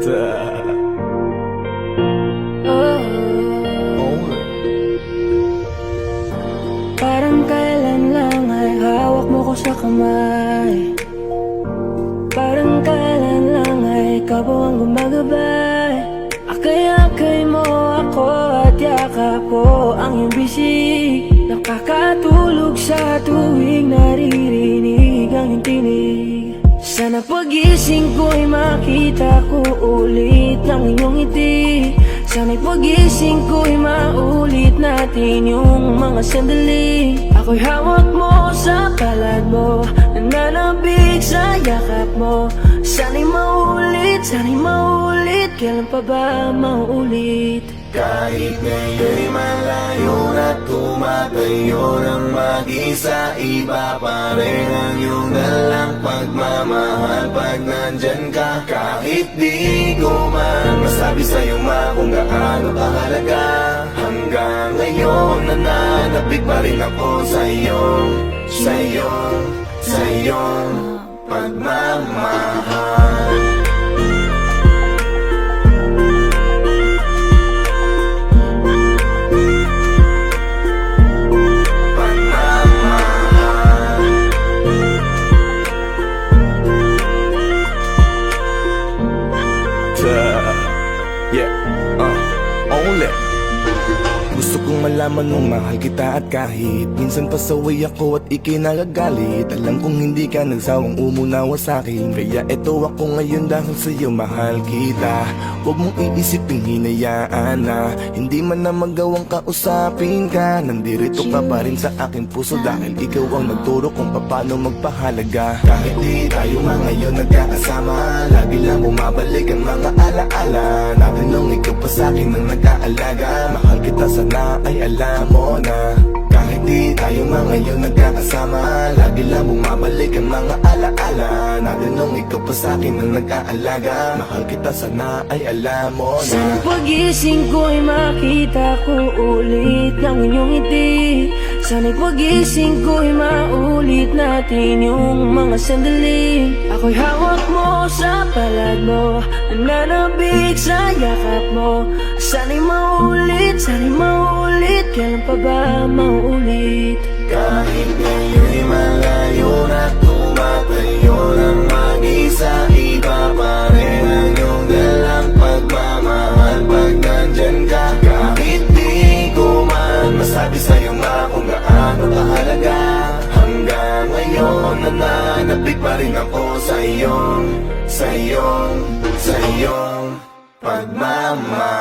Parang kailan lang ay hawak mo ko sa kamay. Parang kailan lang ay ikaw ang gumagabay. Akay-akay mo ako at yakap ko ang iyong bisig pagising ko'y makita ko ulit ang iyong ngiti. Sana'y pagising ko'y maulit natin yung mga sandali. Ako'y hawak mo sa palad mo Nananabig sa yakap mo. Sana'y maulit, sana'y maulit Kailan pa ba maulit? Kahit ngayon'y malayo tumatayo ng mag-isa Iba pa rin ang iyong dalang pagmamahal. Pag nandyan ka Kahit di ko man masabi sa'yo ma kung gaano kahalaga. Hanggang ngayon nananabig pa rin ako sa iyong Sa iyong, sa iyong pagmamahal Pagmamahal kong malaman nung mahal kita at kahit Minsan pasaway ako at ikay nagagalit Alam kong hindi ka nagsawang umunawa sa'kin Kaya eto ako ngayon dahil sa'yo mahal kita. Huwag mong iisipin hinayaan na Hindi man na magawang kausapin ka. Nandirito ka pa rin sa aking puso Dahil ikaw ang nagturo kung paano magpahalaga. Kahit di tayo mga ngayon nagkakasama Lagi lang bumabalik ang mga alaala. Natin nung ikaw pa sa'kin ang nag-aalaga sana ay alam mo na kahit di tayo mga ngayon nagkakasama Lagi lang bumabalik ang mga alaala Natin nung ikaw pa sa'kin ang nag-aalaga. Mahal kita sana ay alam mo na Sana pagising ko'y makita ko ulit ang inyong ngiti. Sana'y pagising ko'y maulit natin yung mga sandali. Ako'y hawak mo sa palad mo? Nananabig sa yakap mo? Sana'y maulit, sana'y maulit. Kailan pa ba maulit? Kahit ngayon'y malayo na tumatayo ng mag-isa Iba pa rin ang iyong dalang pagmamahal. Pag nandyan ka Kahit di ko man masabi sa'yo nga kung gaano kahalaga. Hanggang ngayon nananabig pa rin ako sa iyong Sa iyong, sa iyong pagmamahal